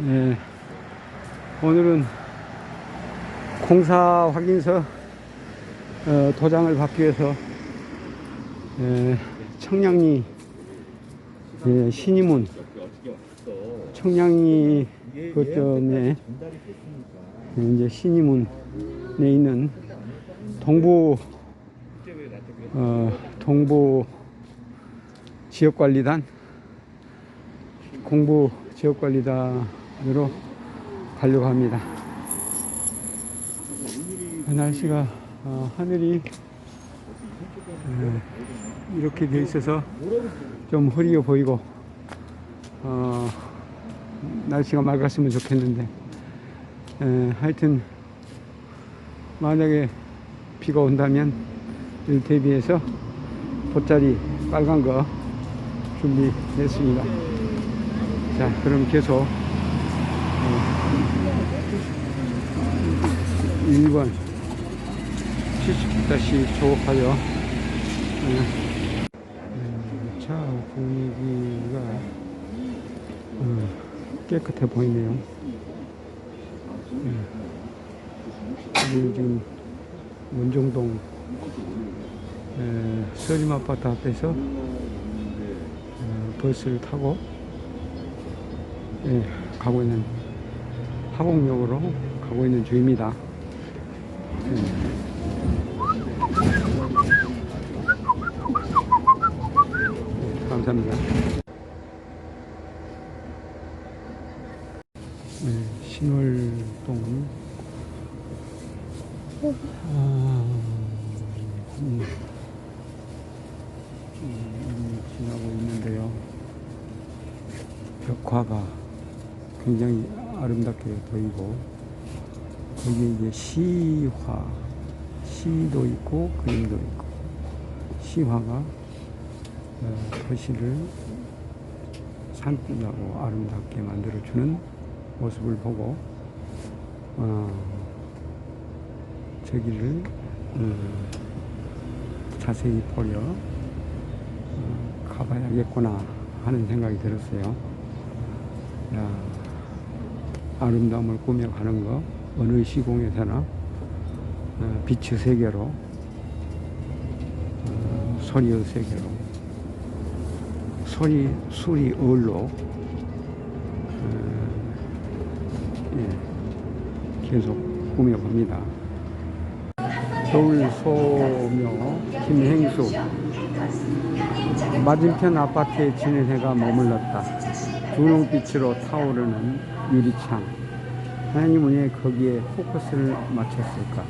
네, 오늘은 공사 확인서 어, 도장을 받기 위해서 에, 청량리 예, 신임문 청량리 거점에 이제 신임문에 있는 동부 어, 동부 지역관리단 공부 지역관리단 으로 가려고 합니다. 날씨가 어, 하늘이 어, 이렇게 돼 있어서 좀 흐리게 보이고 어, 날씨가 맑았으면 좋겠는데 에, 하여튼 만약에 비가 온다면 이를 대비해서 돗자리 빨간 거 준비했습니다. 자, 그럼 계속 1번 70다시 조업하여 어, 음, 차 분위기가 어, 깨끗해 보이네요. 음, 여기 지금 원종동 에, 서림 아파트 앞에서 어, 버스를 타고 예, 가고 있는 화곡역으로 가고 있는 중입니다. 예, 감사합니다. 네, 신월동 아, 음, 음, 지나고 있는데요. 벽화가 굉장히 아름답게 보이고 거기에 이제 시화 시도 있고 그림도 있고 시화가 어, 도시를 산뜻하고 아름답게 만들어주는 모습을 보고 어, 저기를 어, 자세히 보려 어, 가봐야겠구나 하는 생각이 들었어요. 야, 아름다움을 꾸며가는 거 어느 시공에서나 어, 빛의 세계로 어, 소리의 세계로 얼로 어, 예, 계속 꾸며봅니다. 겨울 소묘 김행수 맞은편 아파트에 지는 해가 머물렀다. 분홍빛으로 타오르는 유리창. 하나님은 왜 거기에 포커스를 맞췄을까?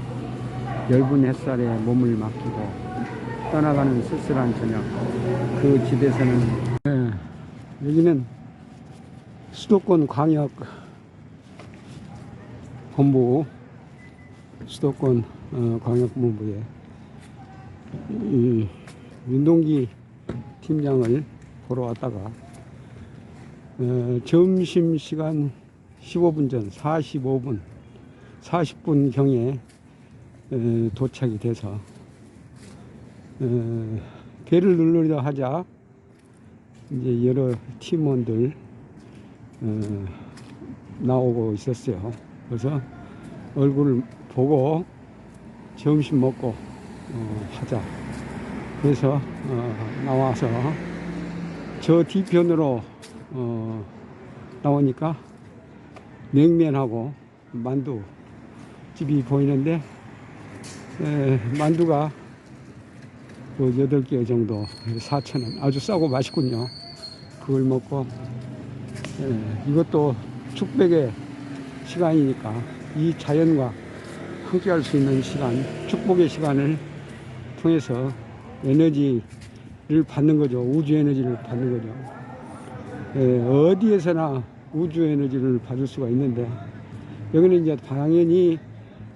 엷은 햇살에 몸을 맡기고 떠나가는 쓸쓸한 저녁. 그 집에서는 네, 여기는 수도권 광역 본부 수도권 어, 광역 본부에 이 윤동기 팀장을 보러 왔다가 어, 점심시간 15분 전 45분 40분 경에 어, 도착이 돼서 어, 배를 누르려 하자 이제 여러 팀원들 어, 나오고 있었어요. 그래서 얼굴을 보고 점심 먹고 어, 하자. 그래서 어, 나와서 저 뒤편으로 어, 나오니까 냉면하고 만두 집이 보이는데 에, 만두가 그 8개 정도 4,000원. 아주 싸고 맛있군요. 그걸 먹고 에, 이것도 축백의 시간이니까 이 자연과 함께 할 수 있는 시간 축복의 시간을 통해서 에너지를 받는 거죠. 우주 에너지를 받는 거죠. 에, 어디에서나 우주 에너지를 받을 수가 있는데 여기는 이제 당연히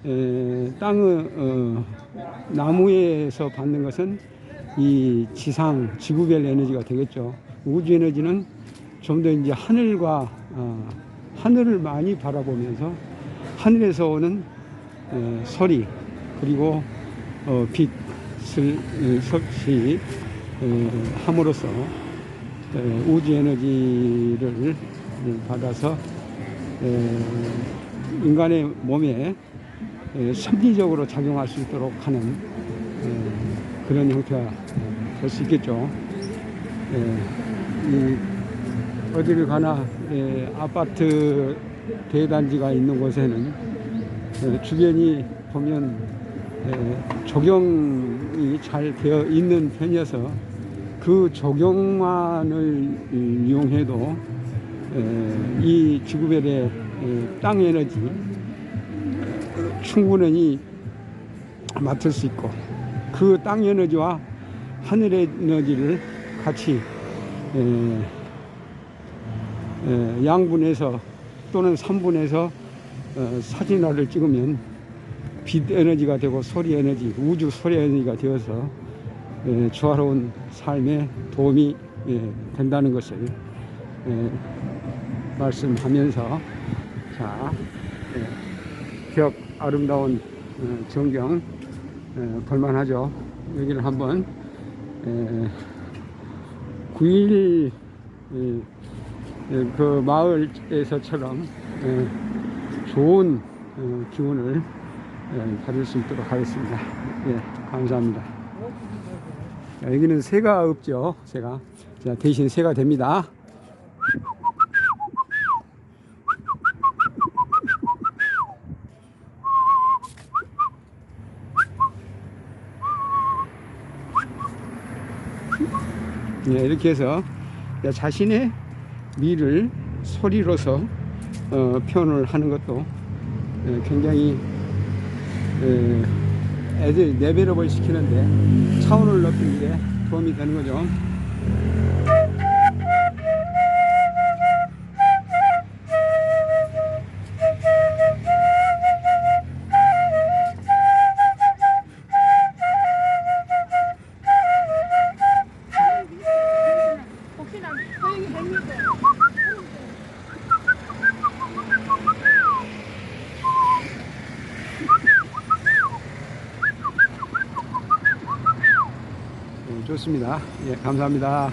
에, 땅의 어, 나무에서 받는 것은 이 지상 지구별 에너지가 되겠죠. 우주 에너지는 좀 더 이제 하늘과 어, 하늘을 많이 바라보면서 하늘에서 오는 에, 소리 그리고 어, 빛을 에, 섭취 에, 함으로써 에, 우주 에너지를 받아서 에, 인간의 몸에 에, 선리적으로 작용할 수 있도록 하는 에, 그런 형태가 될 수 있겠죠. 어디를 가나 에, 아파트 대단지가 있는 곳에는 에, 주변이 보면 에, 조경이 잘 되어 있는 편이어서 그 조경만을 이, 이용해도 에, 이 지구별의 에, 땅 에너지 충분히 맡을 수 있고 그 땅 에너지와 하늘 에너지를 같이 양분해서 또는 삼분해서 어, 사진화를 찍으면 빛 에너지가 되고 소리 에너지, 우주 소리 에너지가 되어서 에, 조화로운 삶에 도움이 예, 된다는 것을 예, 말씀하면서 자, 예, 벽 아름다운 어, 전경 예, 볼만하죠. 여기를 한번 예, 9일 예, 예, 그 마을에서처럼 예, 좋은 어, 기운을 예, 받을 수 있도록 하겠습니다. 예, 감사합니다. 자, 여기는 새가 없죠. 새가. 자, 대신 새가 됩니다. 예, 이렇게 해서 자신의 미를 소리로서 어, 표현을 하는 것도 예, 굉장히 예, 애들 레벨업을 시키는데 차원을 높이는 데 도움이 되는 거죠. 예, 좋습니다. 예, 감사합니다.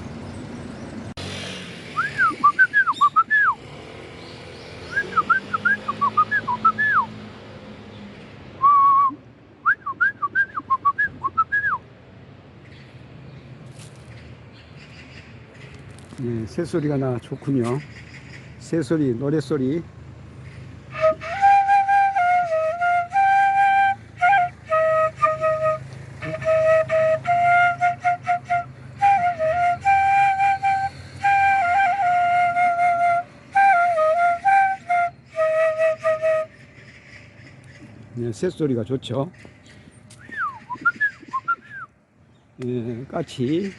예, 새소리가 나 좋군요. 새소리, 노래소리. 새소리가 좋죠. 예, 까치.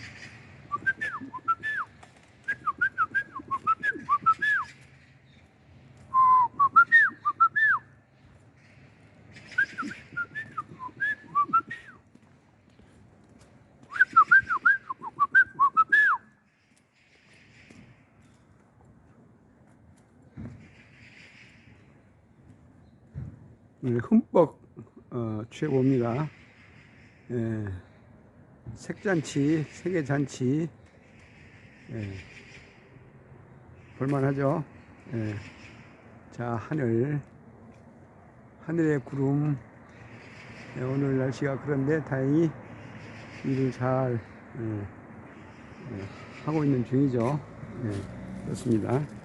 예, 흠뻑 어, 취해봅니다. 예, 색잔치, 세계잔치. 예, 볼만하죠? 예. 자, 하늘. 하늘의 구름. 예, 오늘 날씨가 그런데 다행히 일을 잘 예, 예, 하고 있는 중이죠. 예, 그렇습니다.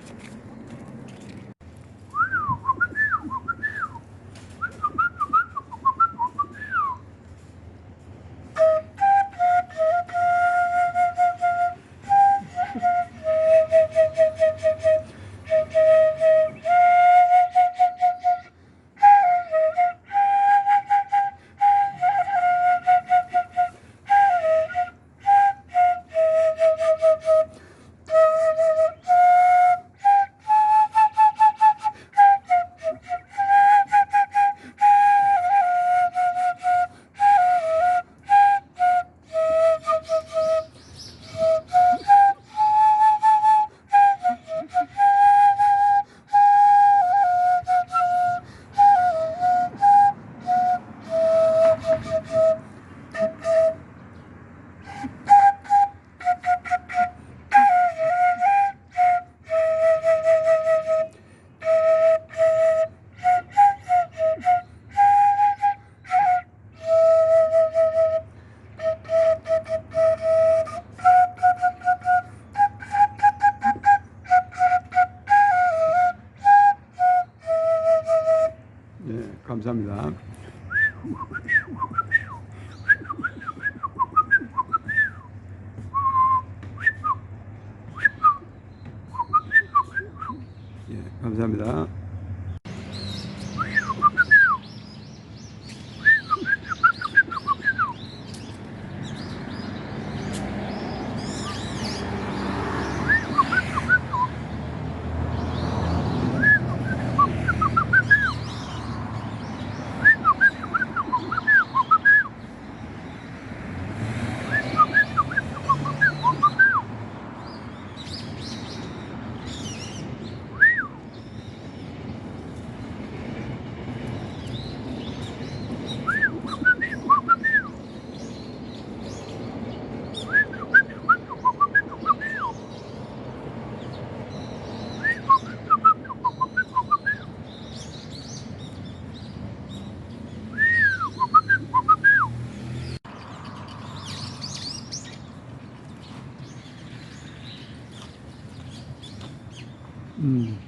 음.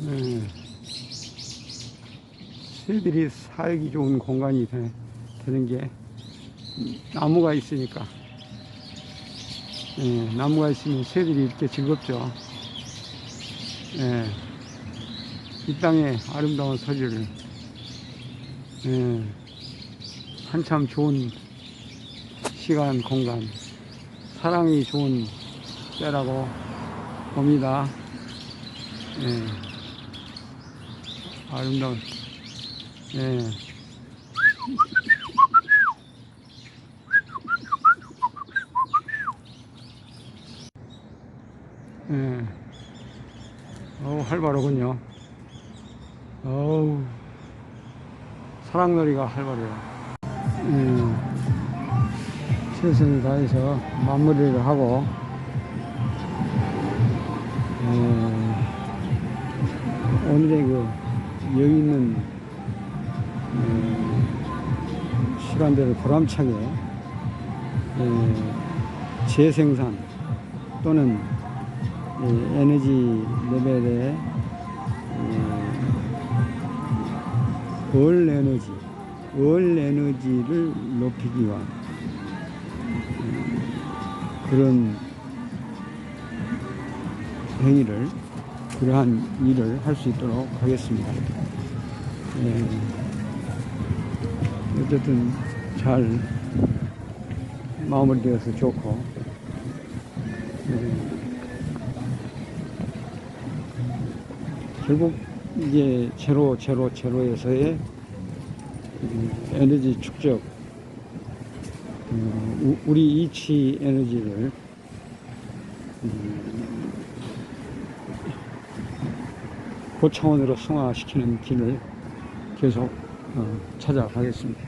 네. 새들이 살기 좋은 공간이 되, 되는 게 나무가 있으니까 예, 나무가 있으면 새들이 이렇게 즐겁죠. 예, 이 땅의 아름다운 소리를 예, 한참 좋은 시간, 공간, 사랑이 좋은 때라고 봅니다. 예. 아름다운, 예. 예. 어우, 활발하군요. 어우, 사랑놀이가 활발해요. 예. 최선을 다해서 마무리를 하고, 예. 오늘의 그 여유 있는 예, 시간들을 보람차게 예, 재생산 또는 예, 에너지 레벨의 예, 월 에너지, 월 에너지를 높이기 위한 음, 그런 행위를 그러한 일을 할 수 있도록 하겠습니다. 예, 어쨌든 잘 마무리되어서 좋고 예, 결국 이제 제로 제로 제로에서의 음, 에너지 축적 어, 우- 우리 이치 에너지를 음, 고차원으로 승화시키는 길을 계속 어, 찾아가겠습니다.